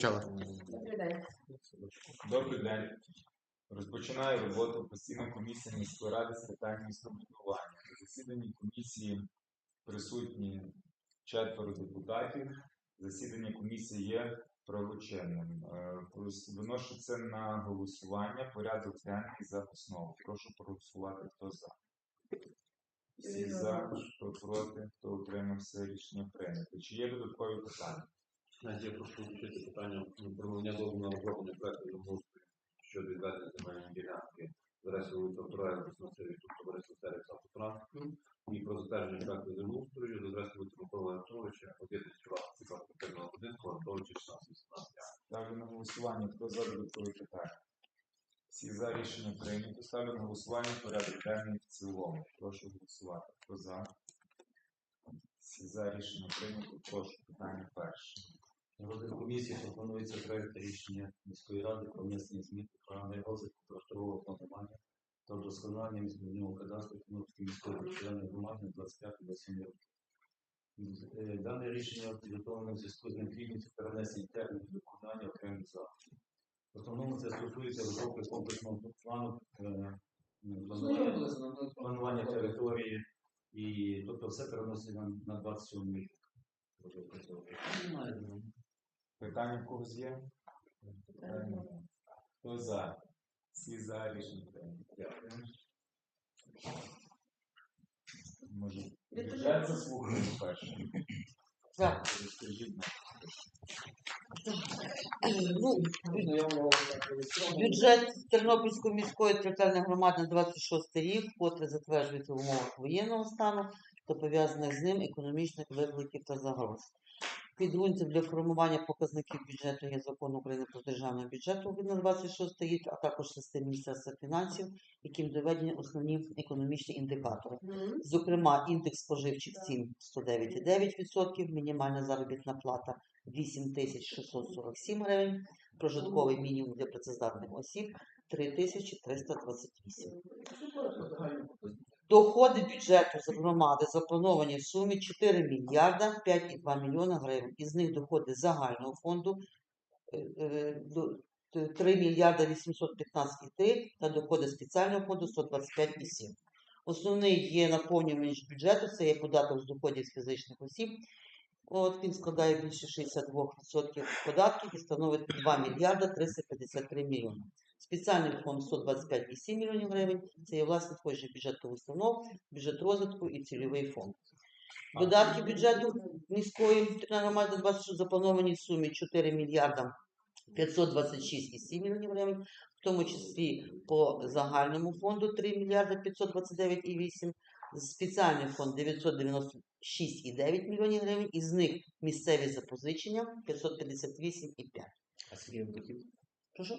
Добрий день. Добрий день. Розпочинаю роботу постійної комісії міської ради з питань містобудування. На засіданні комісії присутні четверо депутатів. Засідання комісії є правочинним. Е, Виношу це на голосування. Порядок денний за основу. Прошу проголосувати. Хто за? Всі за, хто проти, хто утримався, рішення прийнято. Чи є додаткові питання? Я прошу включити питання про надання дозволу на розроблення проекту землеустрою щодо відведення земельної ділянки з адресою вулиця Вторая, написано сервісу товариства сервіс автотранспорту і про затвердження проекту землеустрою з адресою вулиця Миколи Анатоловича, об'єднаний власників квартирного будинку Анатоловича 1618. Ставлю на голосування. Хто за додаткові питання? Всі за рішення прийнято. Ставлю на голосування порядок денний в цілому. Прошу голосувати. Хто за? Всі за рішення прийнято. Прошу питання перше. Розгляд комісії пропонується проект рішення міської ради про внесення змін до програми розвитку просторового планування та вдосконалення міського кадастру Тернопільської міської територіальної громади на 25-27 років. Дане рішення підготовлено в зв'язку з необхідністю перенесення термінів виконання окремих заходів. В основному це стосується розробки комплексного плану е, планування, території, і тобто все переноситься на, на 27 рік. Немає, Питання в когось є? Питання. Хто за? Всі за рішення прийнято. Дякую. Може, бюджет заслухаємо перше? Так. Розкажіть нам. Ну, бюджет Тернопільської міської територіальної громади на 26 рік, котре затверджується в умовах воєнного стану та пов'язаних з ним економічних викликів та загроз. Підґрунтям для формування показників бюджету є закон України про державний бюджет України на 26 рік, а також систем Міністерства фінансів, яким доведені основні економічні індикатори. Зокрема, індекс споживчих цін 109,9%, мінімальна заробітна плата 8647 гривень, прожитковий мінімум для працездатних осіб 3328. Доходи бюджету з громади заплановані в сумі 4 мільярда 5,2 мільйона гривень. Із них доходи загального фонду е, е, до- т- 3 мільярда 815,3 та доходи спеціального фонду 125,7. Основний є наповнювач бюджету, це є податок з доходів з фізичних осіб. От він складає більше 62% податків і становить 2 мільярда 353 мільйони. Спеціальний фонд 125,7 мільйонів гривень. Це є власне входження бюджетних установ, бюджет розвитку і цільовий фонд. Видатки бюджету міської територіальної громади 26 заплановані в сумі 4 мільярда 526,7 мільйонів гривень, в тому числі по загальному фонду 3 мільярда 529,8, спеціальний фонд 996,9 мільйонів гривень, із них місцеві запозичення 558,5. А скільки? Прошу?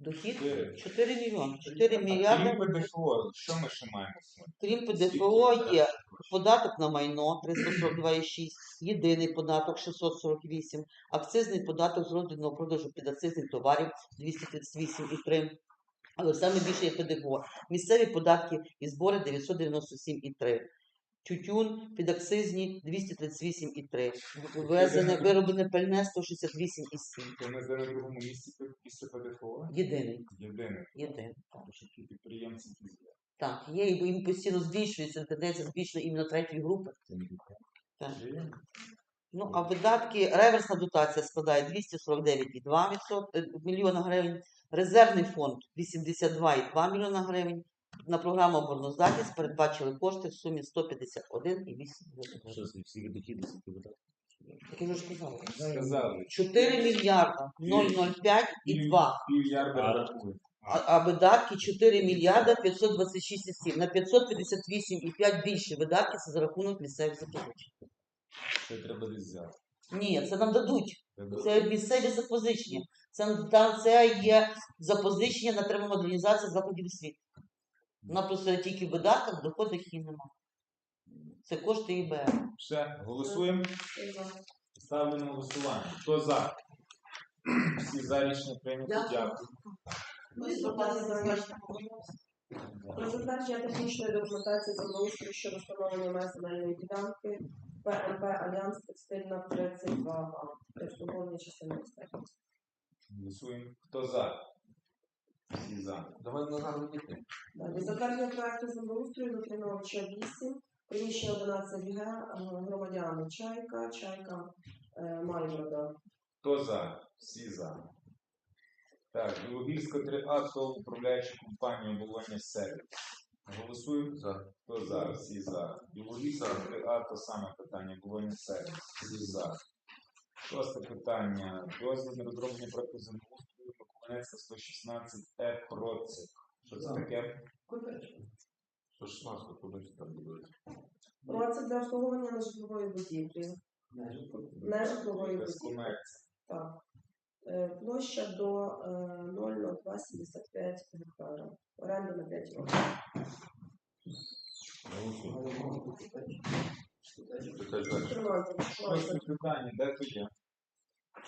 Дохід скільки? Дохід Чотири. 4 мільйони. 4 мільярди. крім ПДФО, що ми ще маємо? Крім ПДФО є податок на майно 342,6, єдиний податок 648, акцизний податок з роздрібного продажу підакцизних товарів 238,3. Але саме більше є ПДФО. Місцеві податки і збори 997,3. Тютюн підакцизні 238,3. Ввезене вироблене пальне 168,7. Це ми зараз в другому місці після ПДФО? Єдиний. Єдиний. Тому що ті підприємці які є. Так, є, і він постійно збільшується, тенденція збільшення іменно третьої групи. Так. Ну, а видатки, реверсна дотація складає 249,2 е, мільйона гривень, резервний фонд 82,2 мільйона гривень. На програму обороноздатність передбачили кошти в сумі 151,8 мільйона гривень. Що видатки? Так я вже ж казала. Сказали. 4 мільярда 005 і 2. Мільярда А. А, видатки 4 мільярда 526,7. На 558,5 більше видатки це за рахунок місцевих запозичень. Це треба десь взяти. Ні, це нам дадуть. Це місцеві запозичення. Це, це є запозичення на треба модернізацію закладів освіти. Вона просто тільки в видатках, доходах її немає. Це кошти ІБР. Все, голосуємо. Ставлю на голосування. Хто за? Всі за рішення прийнято. Дякую. Про затвердження технічної документації землеустрою щодо встановлення меж земельної ділянки ПМП Альянс Текстильна 32 А. Для обслуговування частини безпеки. Голосуємо. Хто за? Всі за. Давай назад діти. Далі затвердження проекту землеустрою Литвиновича 8, приміщення 11 г, е, громадяни Чайка, Чайка, е, Хто за? Всі за. Так, Білогірська 3А, то управляюча компанія оболоння сервіс. Голосуємо. За. Хто за? Всі за. Білогірська 3А, то саме питання, оболоння сервіс. Всі за. Шосте питання. Дозвіл на розроблення проекту землеустрою Миколаївська 116 Е Процик. Що це таке? 116 кудись там буде. Процес для обслуговування нежитлової будівлі. Нежитлової Без будівлі. комерції. Так. Е, Площа до е, 0,0275 гектара. Оренда на 5 років. Шосте питання, де то є?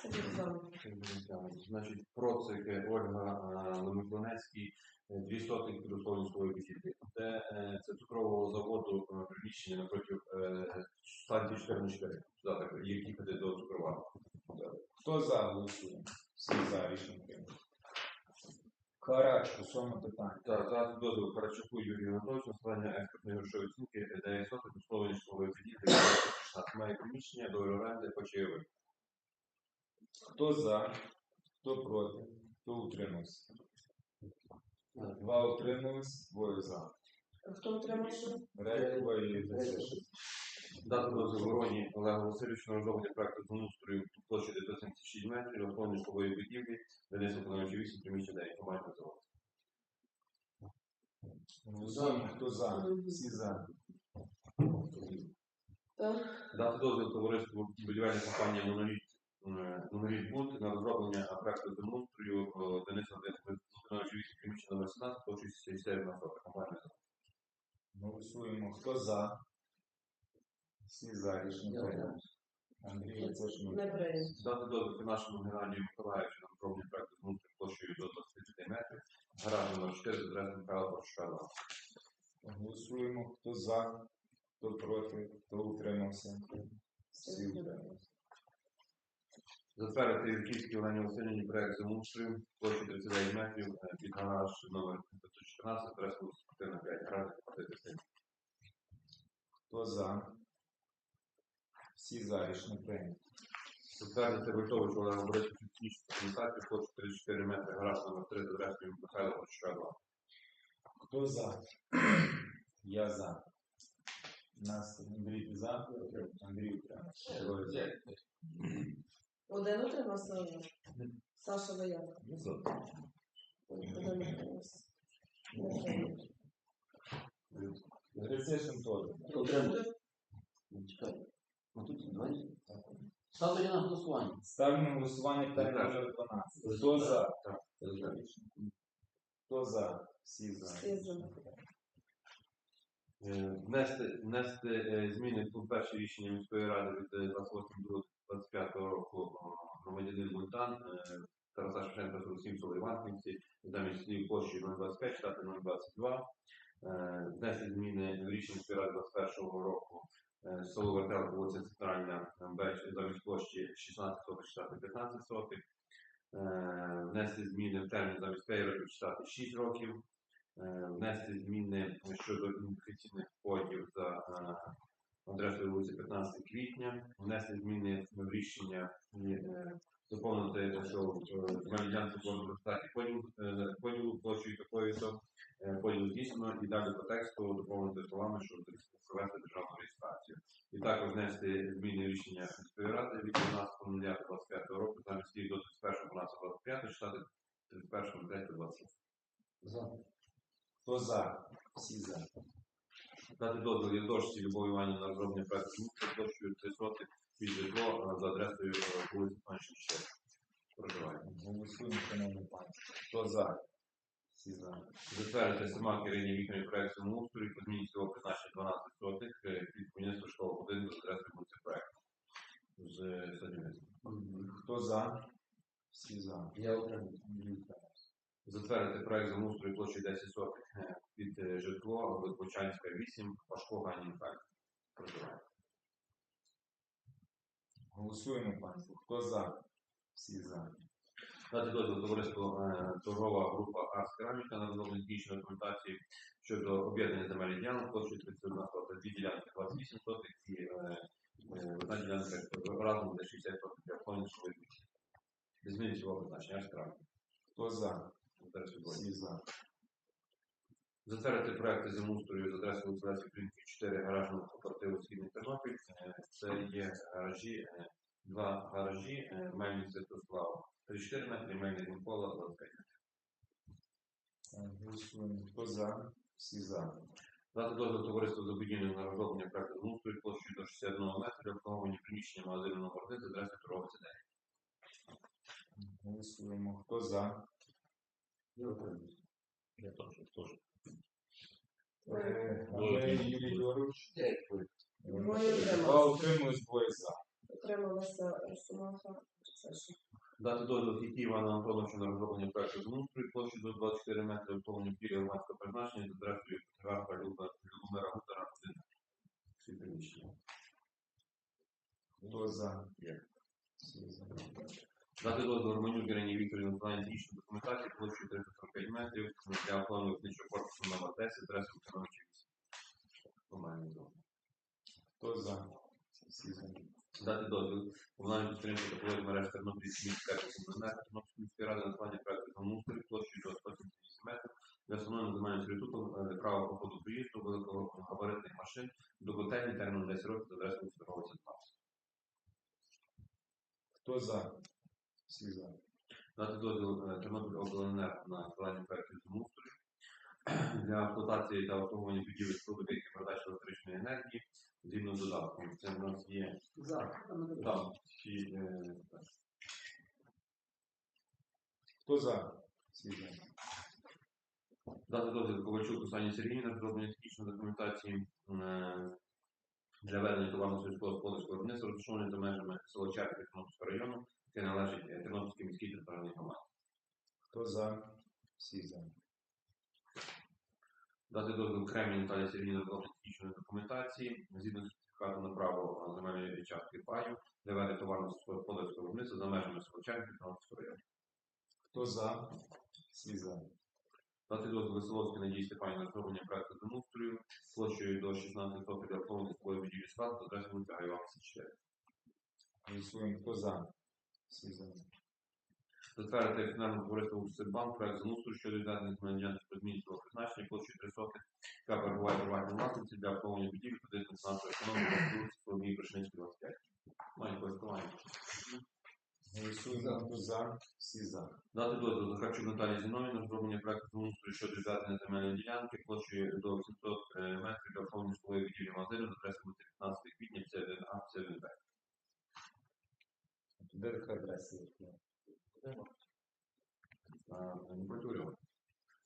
Це. Значить, процик Ольга Лемиклонецький, е, дві сотні підготовленської будівлі. Це, е, це цукрового заводу е, приміщення напроти е, станції 14 Сюди так, їхати до цукрового. Хто за голосує? Всі за рішення. Карачко, сьоме питання. Так, зараз дозвіл Карачуку Юрію Анатольовичу, складання експертної грошової оцінки 9 сотень условлення житлової будівлі 16 має приміщення до оренди почайових. Хто за? Хто проти? Хто утримався? Два утримались, двоє за. Хто утримався? Рекова і Десиш. Дати дозвіл Вороні Олегу Васильовичу на розроблення проекту землеустрою площі 976 метрів, розповнення житлової будівлі, Денис Антонович 8, приміщення 9, командний завод. Голосуємо, хто за? Всі за. Дати дозвіл товариству будівельної компанії «Моноліт» е, «Моноліт на розроблення проекту землеустрою е, Денис Антонович 8, приміщення номер 17, площі 64 на 40, командний завод. Голосуємо, хто за? Всі за рішення прийнято. Андрій, це ж Не ми. Дати дозвіл нашому Геннадію Миколаївичу на розроблення проекту землеустрою площею до 25 метрів, гараж номер 4, з адресою Михайла 2. Голосуємо, хто за, хто проти, хто утримався. Всі утрималися. Затвердити Юрківській Олені Васильівні проект землеустрою площі 39 метрів е, під гараж номер 514, адреса спортивна 5, гараж платити син. Хто за? Всі за рішення прийнято. Затвердити Войтовичу Олегу Борисовичу технічну документацію площі 34 метри, гараж номер 3, з адресою Михайла Борщука 2. Хто за? Я за. Нас Андрій за? Андрій утримався. Один утримався у нас. Саша Воєнко. Один утримався. Грицишин теж. Ну, утримався. Ну, чекай. Ну тут два є. Ставте на голосування. Ставлю на голосування питання 12. Хто за? Хто за? Всі за. Всі за. Е, внести, внести е, зміни по перше рішення міської ради від е, 28.02.2024 25-го року е, громадянин Мультан е, Тараса Шевченка 47 Соловіванківці, замість слів площі 025 штати 022, е, внесли зміни в рішення спіраль 21-го року Соловертел вулиця Центральна замість площі 16 сотих штати 15 сотих, Внести зміни в термін замість 5 років штати 6 років, Внести зміни щодо інфекційних кодів за адресою вулиці 15 квітня, внести зміни в рішення і е, доповнити, що е, земельні ділянки можуть результаті поділу, е, площею такої то е, поділ здійснено і далі по тексту доповнити словами, що провести державну реєстрацію. І також внести зміни рішення міської ради від 12.09.25 року замість слів до 31.12.25 читати 31.09.20. За. Хто за? Всі за. Дати дозвіл Єдошці Любові Іванівні на розроблення проекту міста площею 3 сотих під житло е, за адресою е, вулиці Панщин 4. Проживання. Голосуємо, шановні пані. Хто за? Всі за. Затвердити сама Ірині Вікторі проект самоустрою, по зміні цього призначення 12 сотих е, під будівництво школи будинку з адресою вулиці проекту. З Садівництва. Хто за? Всі за. Я утримався. Затвердити проект замустрою площею 10 сотих е, під житло Великочанська 8, Пашко Гані Михайло. Проживання. Голосуємо, панство. Хто за? Всі за. Дати дозвіл товариство е, торгова група Арс Кераміка на розроблення технічної документації щодо об'єднання земельних ділянок площею 31 сотих, дві ділянки 28 сотих і е, одна ділянка разом буде 60 сотих для вибухів. Без зміни цього призначення Арс Кераміка. Хто за? Всі за. Затвердити проекти землеустрою з адресою вулиці Української 4 гаражного кооперативу Східний Тернопіль. Е, Це є гаражі, е, два гаражі, е, Мельник Святослав 34 метри, Мельник Микола 25 Е, Голосуємо. Хто за? Всі за. Дати дозвіл товариству за на розроблення проекту землеустрою площею до 61 метра обслуговування приміщення магазину номер 1 з адресою торгового центра. Голосуємо. Хто за? Я. Я теж, теж. Е, Андрій Юрій Георгійович. Двоє Два утримались, двоє за. Отрималася Росомаха. Дати дозвіл Кіті Івана Антоновича на розроблення проекту землеустрою площею до 24 метри обслуговування пір'я громадського призначення з адресою Графа Любомира Гутера 1. Всі приміщення. Хто за? Всі за. Дати дозвіл Романюк Ірині Вікторівні на виконання технічної документації площею 345 метрів для оформлення висничого корпусу номер 10 адреси Укановича 8. Формальний зон. Хто за? Всі за. Дати дозвіл комунальної підтримки та половини мереж Тернопільської міської комунальної Тернопільської міської ради на виконання проекту землеустрою площею до 178 метрів для встановлення земельного сервітуту е, права проходу проїзду великогабаритних машин до котельні терміном 10 років за адресою Старого 17. Хто за? Всі за. Дати дозвіл е, Тернопіль обленерго на складання проекту землеустрою для експлуатації та обслуговування будівель споруд і передачі електричної енергії згідно з додатком. Це в нас є там е, Хто за? Всі за. Дати дозвіл Ковальчук Оксані Сергійні на розроблення технічної документації е, для ведення товарно сільського господарського виробництва, розташованої за межами село Черків Тернопільського району, яке належить е, Тернопільській міській територіальній громаді. Хто за? Всі за. Дати дозвіл Кремлі Наталії Сергійні на розроблення технічної документації, згідно з сертифікатом на право е, земельної частки паю, для ведення товарно сільського господарського виробництва за межами село Черків Тернопільського району. Хто за? Всі за. Дати дозвіл Веселовській Надії Степані на розроблення проекту землеустрою площею до 16 років для повної свої будівлі склад до адреси вулиця Гайова 54. Голосуємо. Хто за? Всі за. Затвердити фінальному товариству «Укрсиббанк» проект землеустрою щодо віддання на ділянки призначення площею 3 сотих, яка перебуває приватній власниці для обслуговування будівлі кредитної фінансової економіки на вулиці Соломії Кришинській 25. Має користування. Голосуємо. За? Всі за. Дати дозвіл Захарчук Наталії Зінові на розроблення проекту землеустрою щодо відведення земельної ділянки площею до 800 е, метрів для обслуговування житлової будівлі магазину з адреси 15 квітня, це 1А, це 1Б. Де така адреса? Не протурював.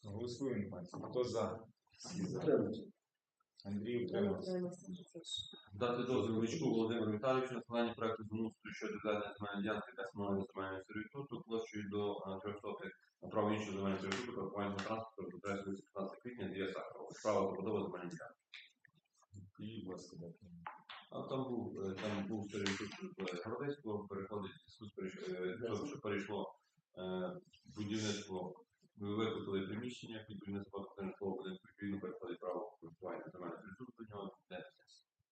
Голосуємо, панці. Хто за? Всі за. Андрій утримався. Дати дозвіл Личку Володимиру Віталійовичу на складання проекту землеустрою щодо відведення земельної ділянки для встановлення земельної сервітуту площею до е, 300 на право іншого земельного сервітуту паркування транспорту до адреси 15 квітня, Дія Сахарова. Справа забудова земельної ділянки. І, будь ласка. А там був, е, там був сервітут з Городецького, переходить е, що перейшло е, будівництво, ми викупили приміщення, під будівництво житлового будинку, відповідно переходить право користування земельного сервітуту до нього. де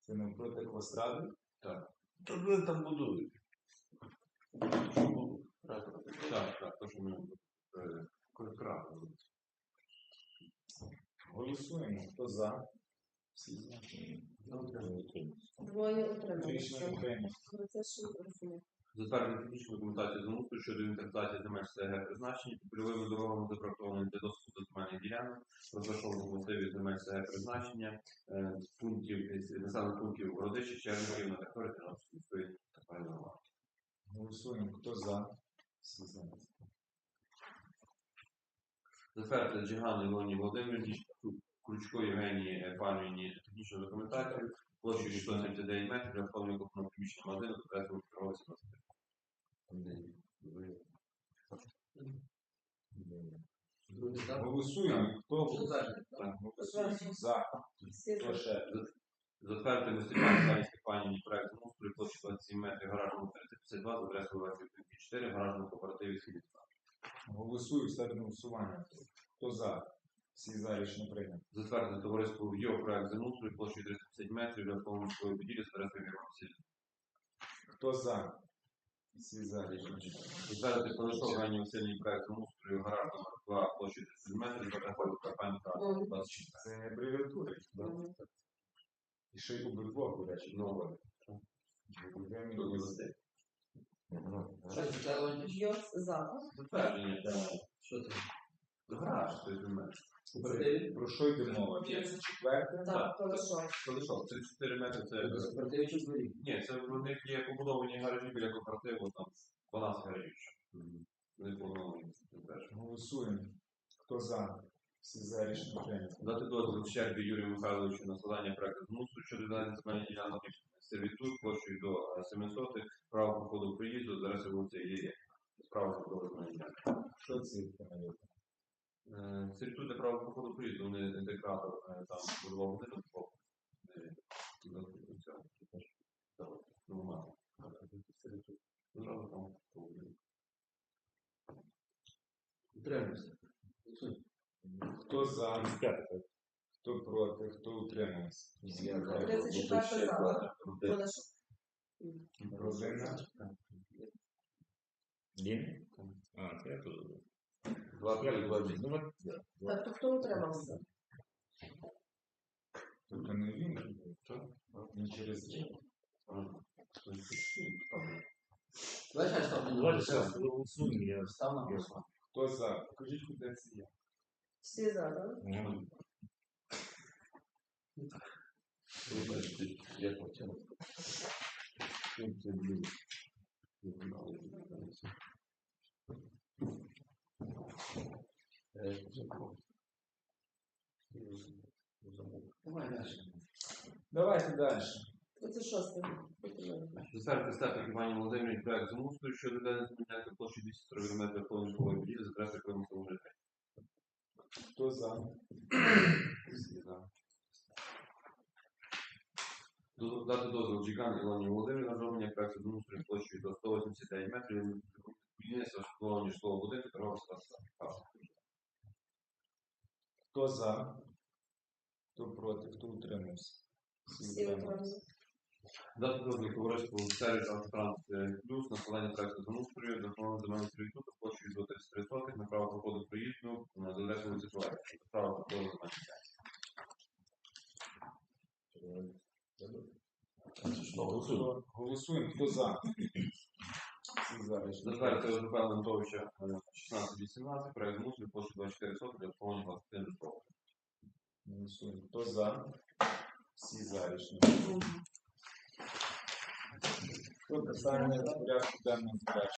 Це Квастради? Так, То вони там будують. Раз. так, так, то, що ми е. Голосуємо. Хто за? Всі за. Затвердження технічної документації землеустрою щодо інтерпретації земель СГ призначення під польовими дорогами запроектованими для доступу до земельних ділянок, розташованих в масиві земель СГ призначення, е, пунктів, е, населених пунктів Городища, Чернігів на території Тернопільської міської територіальної громади. Голосуємо. Хто за? Всі за. Затвердити Джигану Ілоні Володимирівні, Кручко Євгенії Павлівні технічну документацію, площею 179 метрів для оформлення купного приміщення магазину до третього торговця 23. Голосуємо. Хто За. Хто ще? Затвердити Мустафа Наталії Степанівні проект площі 27 метрів, гаражному 352, за адресою Лесі 4, гаражному кооперативі Схід. Голосую, ставлю голосування. Хто за? Всі за рішення прийнято. Затвердити товариство ЙО проект землеустрою площею 350 метрів для автомобільської будівлі з адресою Вірмансіль. Хто за? Всі за рішення. Затвердити Панашов Ганні Васильній проект землеустрою гараж номер 2 площею 30 метрів за адресою Карпенка 26. Це не абревіатури. І ще й обидвох, до речі, Ну, Тут це? Йоц за. Затвердження. Що це? Гараж 30 метрів. Про що йде мова? 54? Так, хорошо. Панашов, 34 метри це... Кооперативі чи дворі? Ні, це в них є побудовані гаражі біля кооперативу, там 12 гаражів. Вони побудовані. теж. Голосуємо. Хто за? Всі за рішення прийнято. Дати дозвіл Щербі Юрію Михайловичу на складання проекту змусу щодо віддання земельної ділянки сервітут площею до е, 700, право проходу приїзду, зараз вулиця є справа земельної ділянки. Що це Е, для право проходу приїзду, вони інтегратор е, там будував будинок, бо е, ну. Ну. Утримуйся. Хто за? Хто проти? Хто утримався? 34 за. Родина. Лін? А, це я тут. Два плюс два вісім. Ну, от, да. Так, то хто утримався? Тобто не він? Не через це. Давай ще ставлю. Давайте зараз голосуємо, я Став на голосування. Хто за? Покажіть, куди це є. Всі за, так? Ну, Я хотів. Давай Далі. Давайте далі. 36. Десерти Степик Івані Володимирівні проект замустрою щодо ведення зміняти площі 240 метрів повної житлової будівлі з адреси Криму Саможити. Хто за? Дати дозвіл Джиган Івані Володимирівні на зроблення проекту замустрою площею до 189 метрів будівництва житлового житлового будинку торгового статусу. Хто за? Хто проти? Хто утримався? Всі утрималися. Дати дозвіл товариству сервіс Автотранс Плюс на складання проекту замустрою до основного земельного сервітуту площею до 33 сотих на право проходу проїзду на адресу вулиці Троєцької. Право проходу Голосуємо. Голосуємо. Хто за? Затвердити ОЗП Лентовича 16-18, проект змусу площі 24 сотки для обслуговування 21 житлового. Голосуємо. Хто за? Всі за рішення. Хто питання порядку денного?